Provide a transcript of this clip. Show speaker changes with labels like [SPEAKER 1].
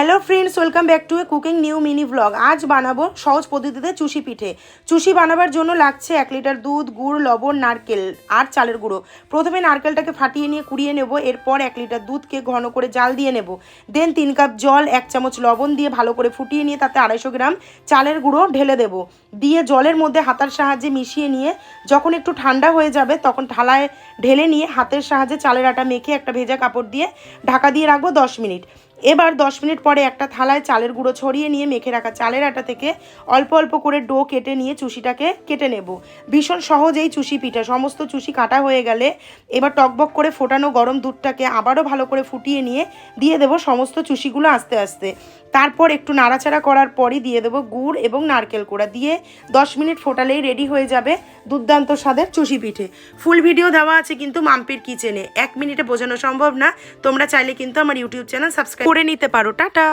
[SPEAKER 1] Hello friends welcome back to a cooking new mini blog আজ বানাবো সহজ পদ্ধতিতে চুষি পিঠে। চুষি বানাবার জন্য লাগছে এক লিটার দুধ, গুড়, লবণ, নারকেল আর চালের গুঁড়ো। প্রথমে নারকেলটাকে ফাটিয়ে নিয়ে কুড়িয়ে নেব, এরপর এক লিটার দুধকে ঘন করে জাল দিয়ে নেব। দেন তিন কাপ জল, এক চামচ লবণ দিয়ে ভালো করে ফুটিয়ে নিয়ে তাতে আড়াইশো গ্রাম চালের গুঁড়ো ঢেলে দেব। দিয়ে জলের মধ্যে হাতার সাহায্যে মিশিয়ে নিয়ে যখন একটু ঠান্ডা হয়ে যাবে তখন থালায় ঢেলে নিয়ে হাতের সাহায্যে চালের আটা মেখে একটা ভেজা কাপড় দিয়ে ঢাকা দিয়ে রাখব দশ মিনিট। এবার দশ মিনিট পরে একটা থালায় চালের গুঁড়ো ছড়িয়ে নিয়ে মেখে রাখা চালের আটা থেকে অল্প অল্প করে ডো কেটে নিয়ে চুষিটাকে কেটে নেব। ভীষণ সহজ এই চুষি পিঠা। সমস্ত চুষি কাটা হয়ে গেলে এবার টকবক করে ফোটানো গরম দুধটাকে আবারও ভালো করে ফুটিয়ে নিয়ে দিয়ে দেব সমস্ত চুষিগুলো আস্তে আস্তে। তারপর একটু নাড়াচাড়া করার পরই দিয়ে দেবো গুড় এবং নারকেল কোড়া। দিয়ে দশ মিনিট ফোটালেই রেডি হয়ে যাবে দুর্দান্ত স্বাদের চুষি পিঠে। ফুল ভিডিও দেওয়া আছে কিন্তু মাম্পির কিচেনে এক মিনিটে বোঝানো সম্ভব না। তোমরা চাইলে কিন্তু আমার ইউটিউব চ্যানেল সাবস্ক্রাইব করে নিতে পারো। টাটা!